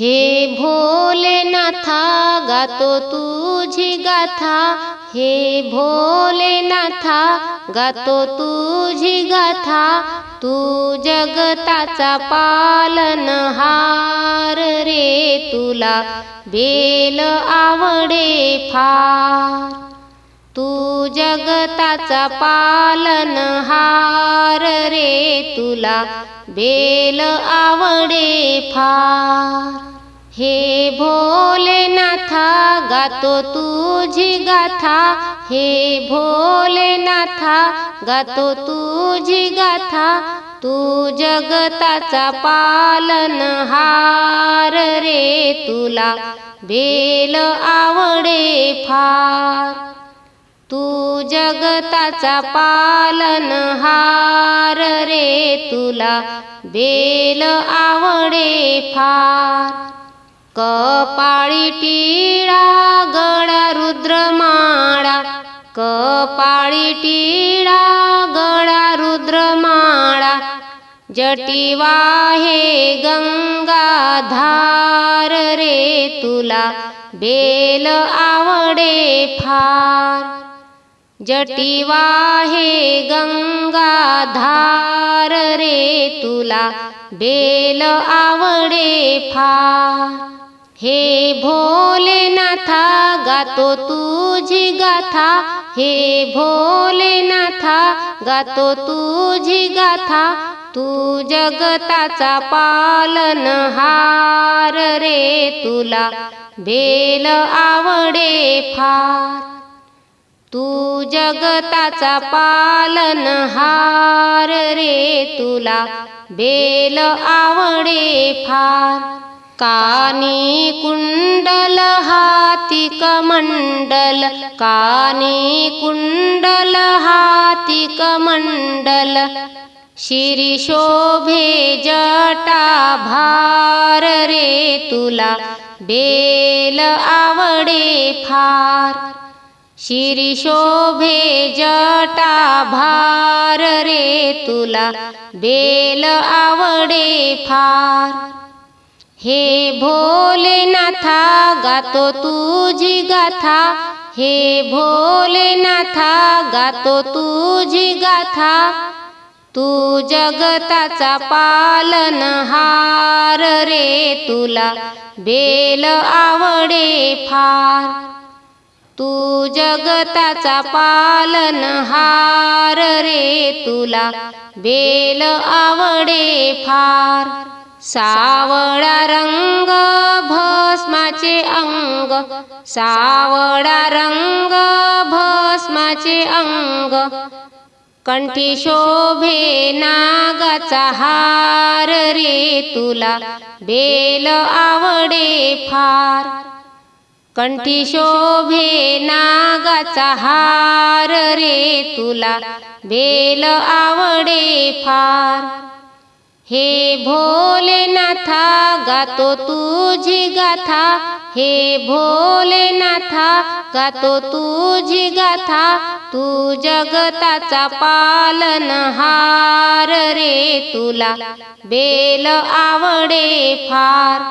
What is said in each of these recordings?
हे भोलेनाथा गातो तुझी गाथा. हे भोलेनाथा गातो तुझी गाथा. तू जगताचा पालनहार रे तुला. बेल आवडे फार. तू जगताचा पालनहार रे तुला. बेल आवडे फार. हे भोलेनाथा गातो तुझी गाथा हे भोलेनाथा गातो तुझी गाथा तू जगताचा पालनहार रे तुला बेल आवडे फार। तू जगताचा पालनहार रे तुला बेल आवडे फार। कपाळी टिळा गळा रुद्रमाळा. कपाळी टिळा गळा रुद्रमाळा. जटिवा हे गंगाधार रे तुला बेल आवडे फार. जटिवा हे गंगाधार रे तुला बेल आवडे फार. हे भोलेनाथा गातो तुझी गाथा. हे भोलेनाथा गातो तुझी गाथा. तू जगताचा पालनहार रे तुला. बेल आवडे फार. तू जगताचा पालनहार रे तुला. बेल आवडे फार. कानी कुंडल हाती कमंडल कानी कुंडल हाती कमंडल शिरी शोभे जटा भार रे तुला बेल आवडे फार. शिरी शोभे जटा भार रे तुला बेल आवडे फार. हे भोलेनाथा गातो तुझी गाथा हे भोलेनाथा गातो तुझी गाथा तू जगताचा पालनहार रे तुला बेल आवडे फार। तू जगताचा पालनहार रे तुला बेल आवडे फार। सावळा रंग भस्माचे अंग. सावळा रंग भस्माचे अंग. कंठी शोभे नागाचा हार रे तुला. बेल आवडे फार. कंठी शोभे नागाचा हार रे तुला. बेल आवडे फार. हे गाथा गातो तुझी गाथा. हे भोलेनाथा गातो तुझी गाथा. तू जगताचा पालनहार रे तुला. बेल आवडे फार.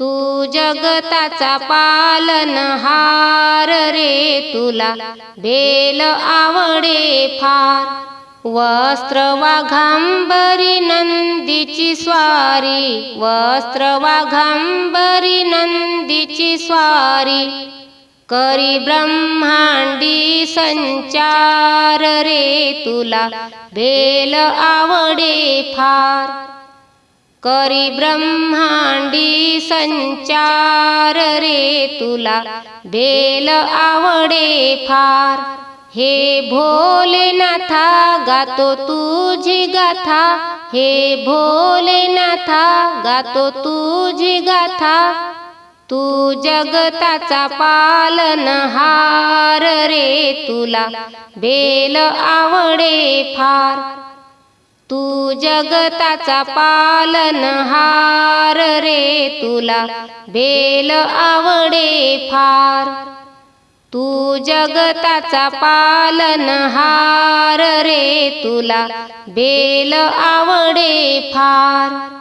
तू जगताचा पालनहार रे तुला. बेल आवडे फार. वस्त्र वाघांबरी नंदीची स्वारी वस्त्र वाघांबरी नंदीची स्वारी करी ब्रह्मांडी संचार रे तुला बेल आवडे फार. करी ब्रह्मांडी संचार रे तुला बेल आवडे फार. हे भोलेनाथा गातो तुझी गाथा. हे भोलेनाथा गातो तुझी गाथा. तू जगताचा पालनहार रे तुला. बेल आवडे फार. तू जगताचा पालनहार रे तुला. बेल आवडे फार. तू जगताचा पालनहार रे तुला बेल आवडे फार.